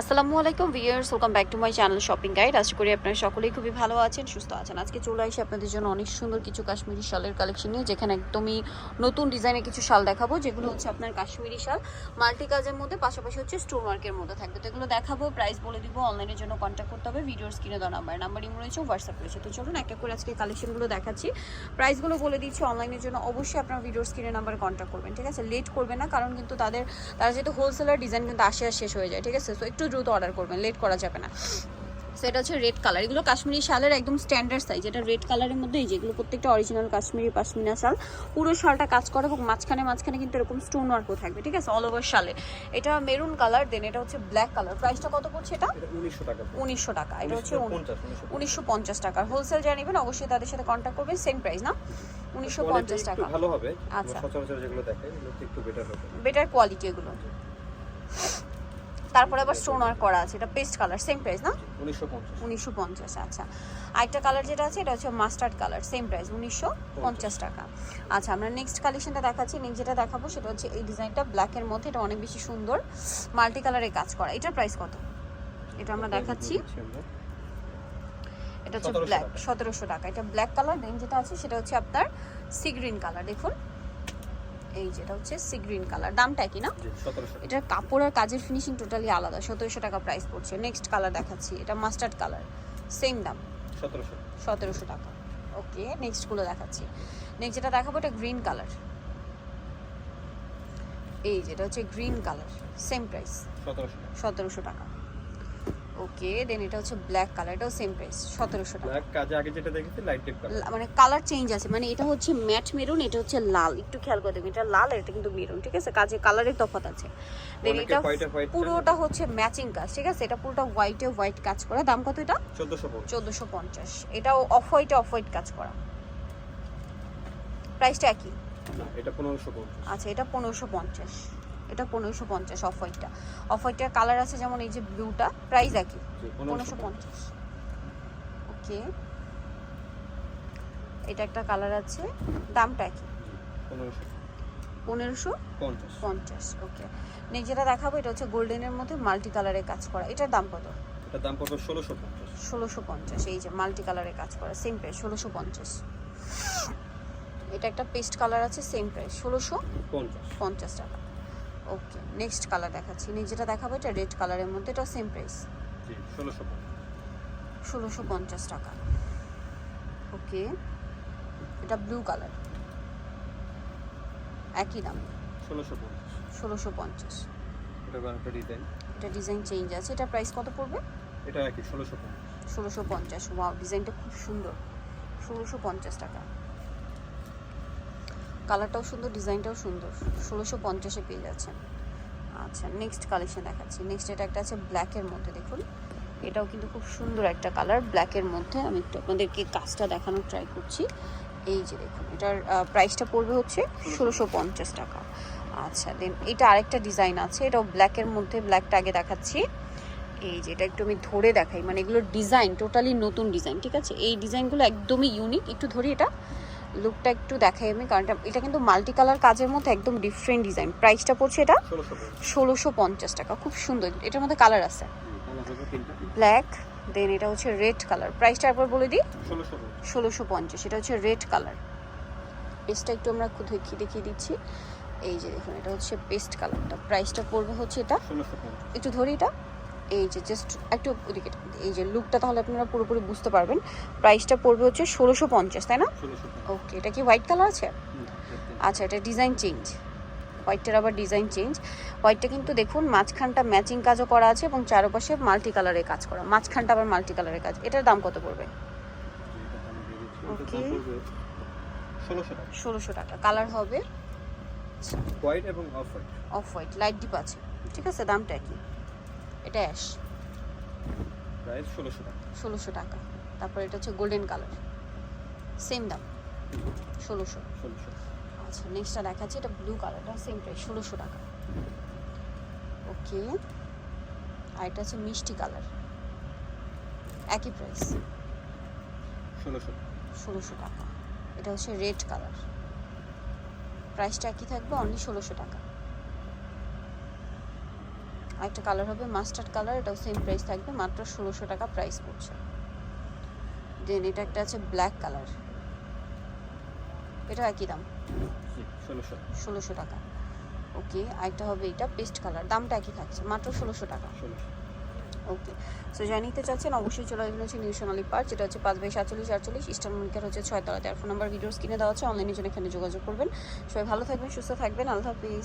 আসসালামু আলাইকুম viewers welcome back to my channel shopping guide আশা করি আপনারা সকলেই খুবই ভালো আছেন, সুস্থ আছেন। আজকে চলে আসি আপনাদের জন্য অনেক সুন্দর কিছু কাশ্মীরি শালের কালেকশন নিয়ে, যেখানে একদমই নতুন ডিজাইনের কিছু শাল দেখাবো, যেগুলো হচ্ছে আপনার কাশ্মীরি শাল। মাল্টি কাজের মধ্যে, পাশাপাশি হচ্ছে স্টোন ওয়ার্কের মধ্যে থাকবে। তো এগুলো দেখাবো প্রাইস বলে দিব অনলাইনের জন্য কন্ট্যাক্ট করতে হবে ভিডিওর স্ক্রিনে দেওয়া নাম্বার নাম্বার ইমো রয়েছে হোয়াটসঅ্যাপ রয়েছে। তো চলুন একটা করে আজকে কালেকশনগুলো দেখাচ্ছি। প্রাইসগুলো বলে দিচ্ছি অনলাইনের জন্য অবশ্যই আপনার ভিডিওর স্ক্রিনে নাম্বার কন্ট্যাক্ট করবেন, ঠিক আছে? লেট করবেন না, কারণ কিন্তু তাদের, তারা যেহেতু হোলসেলার ডিজাইন কিন্তু আসে শেষ হয়ে যায়, ঠিক আছে? তো একটু দ্রুত অর্ডার করবেন লেট করা যাবে না। সো এটা হচ্ছে রেড কালার এগুলো কাশ্মীরি শালের একদম স্ট্যান্ডার্ড সাইজ এটা রেড কালারের মধ্যে এই যেগুলো প্রত্যেকটা অরিজিনাল কাশ্মীরি পাশমিনা শাল পুরো শালটা কাজ করে এবং মাঝখানে মাঝখানে কিন্তু এরকম স্টোন ওয়ার্কও থাকবে ঠিক আছে? অল ওভার শালে। এটা মেরুন কালার দেন এটা হচ্ছে ব্ল্যাক কালার প্রাইসটা কত পড়ছে এটা? এটা 1900 টাকা পড়বে। উনিশশো টাকা। এটা হচ্ছে 1950, 1950 উনিশশো পঞ্চাশ। টাকা। হোলসেল যারা নেবেন অবশ্যই তাদের সাথে কন্ট্যাক্ট করবেন। সেম প্রাইস না? উনিশশো পঞ্চাশ টাকা। ভালো হবে। আচ্ছা। আমরা সচরাচর যেগুলো দেখাই একটু বেটার হবে। বেটার কোয়ালিটি এগুলো। তারপরে আবার স্টোন ওয়ার্ক করা আছে এটা পেস্ট কালার সেম প্রাইস না? 1950 উনিশশো পঞ্চাশ আচ্ছা। আরেকটা কালার যেটা আছে এটা হচ্ছে মাস্টার্ড কালার সেম প্রাইস উনিশশো পঞ্চাশ টাকা। আচ্ছা আমরা নেক্সট কালেকশনটা দেখাচ্ছি নেক্সট যেটা দেখাবো সেটা হচ্ছে এই ডিজাইনটা ব্ল্যাকের মধ্যে এটা অনেক বেশি সুন্দর মাল্টি কালারে কাজ করা। এটার প্রাইস কত? এটা আমরা দেখাচ্ছি। এটা হচ্ছে ব্ল্যাক। সতেরোশো টাকা। এটা ব্ল্যাক কালার দেন যেটা আছে সেটা হচ্ছে আপনার সি গ্রিন কালার দেখুন। এই যেটা হচ্ছে সি গ্রিন কালার। দামটা কি না? জি 1700 টাকা। এটার কাপড় আর কাজের ফিনিশিং টোটালি আলাদা। সতেরোশো টাকা প্রাইস পড়ছে। নেক্সট কালার দেখাচ্ছি। এটা মাস্টার্ড কালার সেম দাম। 1700 সতেরোশো টাকা। ওকে নেক্সটগুলো দেখাচ্ছি। নেক্সট যেটা দেখাবো এটা গ্রিন কালার এই যেটা হচ্ছে গ্রিন কালার সেম প্রাইস 1700 টাকা। সতেরোশো টাকা। ওকে দেন এটা হচ্ছে ব্ল্যাক কালার এটাও সেম প্রাইস সতেরোশো টাকা। ব্ল্যাক কাজে আগে যেটা দেখেছি লাইট মানে কালার চেঞ্জ আছে মানে এটা হচ্ছে ম্যাট মেরুন এটা হচ্ছে লাল একটু খেয়াল করে দেখবেন এটা লাল আর এটা কিন্তু মেরুন ঠিক আছে? কাজে কালারের তফাৎ আছে। দেন এটা পুরোটা হচ্ছে ম্যাচিং কাজ ঠিক আছে? এটা পুরোটা হোয়াইটে হোয়াইট কাজ করা দাম কত এটা? 1450 চোদ্দোশো পঞ্চাশ। এটাও অফ হোয়াইটে অফ হোয়াইট কাজ করা। প্রাইসটা একই? এটা 1550 আচ্ছা এটা পনেরোশো পঞ্চাশ। এটা পনেরোশো পঞ্চাশ অফ হোয়াইটটা অফ হোয়াইটটার কালার আছে যেমন এই যে ব্লুটা প্রাইস একই পনেরোশো পঞ্চাশ। ওকে এটা একটা কালার আছে দামটা একই। পনেরোশো। পঞ্চাশ। ওকে নেক্সট যেটা দেখাবো এটা হচ্ছে গোল্ডেনের মধ্যে মাল্টি কালারে কাজ করা। এটার দাম কত? এটা দাম পড়বে 1650 ষোলোশো পঞ্চাশ এই যে মাল্টি কালারে কাজ করা সেম প্রাইস ষোলোশো পঞ্চাশ। এটা একটা পেস্ট কালার আছে সেম প্রাইস ষোলোশো 50 পঞ্চাশ টাকা। ওকে নেক্সট কালার দেখাচ্ছি। যেটা দেখাবো এটা রেড কালারের মধ্যে এটা সেম প্রাইস জি 1650 ষোলোশো পঞ্চাশ টাকা। ওকে এটা ব্লু কালার একই দাম। 1650 ষোলোশো পঞ্চাশ। এটা ডিজাইন এটা ডিজাইন চেঞ্জ আছে। এটা প্রাইস কত পড়বে? এটা একই 1650 ষোলোশো পঞ্চাশ। ওয়াও ডিজাইনটা খুব সুন্দর। ষোলোশো পঞ্চাশ টাকা। কালারটাও সুন্দর, ডিজাইনটাও সুন্দর। ষোলোশো পঞ্চাশে পেয়ে যাচ্ছেন। আচ্ছা নেক্সট কালেকশন দেখাচ্ছি। নেক্সট এটা একটা আছে ব্ল্যাকের মধ্যে, দেখুন। এটাও কিন্তু খুব সুন্দর একটা কালার ব্ল্যাকের মধ্যে। আমি একটু আপনাদেরকে কাজটা দেখানোর ট্রাই করছি। এই যে দেখুন, এটার প্রাইসটা পড়বে হচ্ছে ষোলোশো পঞ্চাশ টাকা। আচ্ছা দেন এটা আরেকটা ডিজাইন আছে। এটাও ব্ল্যাকের মধ্যে ব্ল্যাকটা আগে দেখাচ্ছি। এই যে এটা একটু আমি ধরে দেখাই। মানে এগুলো ডিজাইন টোটালি নতুন ডিজাইন ঠিক আছে? এই ডিজাইনগুলো একদমই ইউনিক একটু ধরি এটা। লুকটা একটু দেখাই আমি, কারণ এটা- কিন্তু মাল্টি কালার কাজের মধ্যে একদম ডিফারেন্ট ডিজাইন প্রাইসটা পড়ছে এটা ষোলোশো পঞ্চাশ টাকা, খুব সুন্দর। এটার মধ্যে কালার আছে। ব্ল্যাক দেন এটা হচ্ছে রেড কালার প্রাইসটা একবার বলে দিই। ষোলোশো পঞ্চাশ। এটা হচ্ছে রেড কালার পেস্টটা একটু আমরা দেখিয়ে দেখিয়ে দিচ্ছি। এই যে দেখুন, এটা হচ্ছে পেস্ট কালারটা প্রাইসটা পড়বে হচ্ছে এটা। একটু ধরি এটা। এই যে জাস্ট একটু ওদিকে এই যে লুকটা তাহলে আপনারা পুরোপুরি বুঝতে পারবেন। প্রাইসটা পড়বে হচ্ছে ষোলোশো পঞ্চাশ তাই না? ওকে এটা কি হোয়াইট কালার আছে? আচ্ছা এটা ডিজাইন চেঞ্জ হোয়াইটটার আবার ডিজাইন চেঞ্জ হোয়াইটটা কিন্তু দেখুন মাঝখানটা ম্যাচিং কাজও করা আছে এবং চারপাশে মাল্টি কালারের কাজ করা। মাঝখানটা আবার মাল্টি কালারের কাজ। এটার দাম কত পড়বে. Okay. ষোলোশো টাকা। কালার হবে? হোয়াইট এবং off white off white light deep আছে। ঠিক আছে দামটা কি এটা অ্যাশ প্রাইস ষোলোশো টাকা। ষোলোশো টাকা। তারপর এটা হচ্ছে গোল্ডেন কালার সেম দাম। ষোলোশো। ষোলোশো। আচ্ছা নেক্সটটা দেখাচ্ছি। এটা ব্লু কালারটা সেম প্রাইস ষোলোশো টাকা। ওকে আর এটা হচ্ছে মিষ্টি কালার একই প্রাইস ষোলোশো। ষোলোশো টাকা। এটা হচ্ছে রেড কালার প্রাইসটা একই থাকবে অনলি ষোলোশো টাকা। একটা কালার হবে মাস্টার্ড কালার এটাও সেম প্রাইস থাকবে মাত্র ষোলোশো টাকা প্রাইস পড়ছে। দেন এটা একটা আছে ব্ল্যাক কালার এটা একই দাম? ষোলোশো। ষোলোশো টাকা। ওকে আরেকটা হবে এটা পেস্ট কালার দামটা একই থাকছে মাত্র ষোলোশো টাকা। ষোলোশো। ওকে সো যা নিতে চাচ্ছেন অবশ্যই চলে আসবেন হচ্ছে নিউ সোনালী পার্ক যেটা হচ্ছে পাঁচ বাই সাতচল্লিশ আটচল্লিশ ইস্টার্ন মনিকার হচ্ছে ছয় তলাতে। আর ফোন নাম্বার ভিডিওস কিনে দেওয়া হচ্ছে অনলাইনে জন্য এখানে যোগাযোগ করবেন। সবাই ভালো থাকবেন সুস্থ থাকবেন আল্লাহ হাফিজ।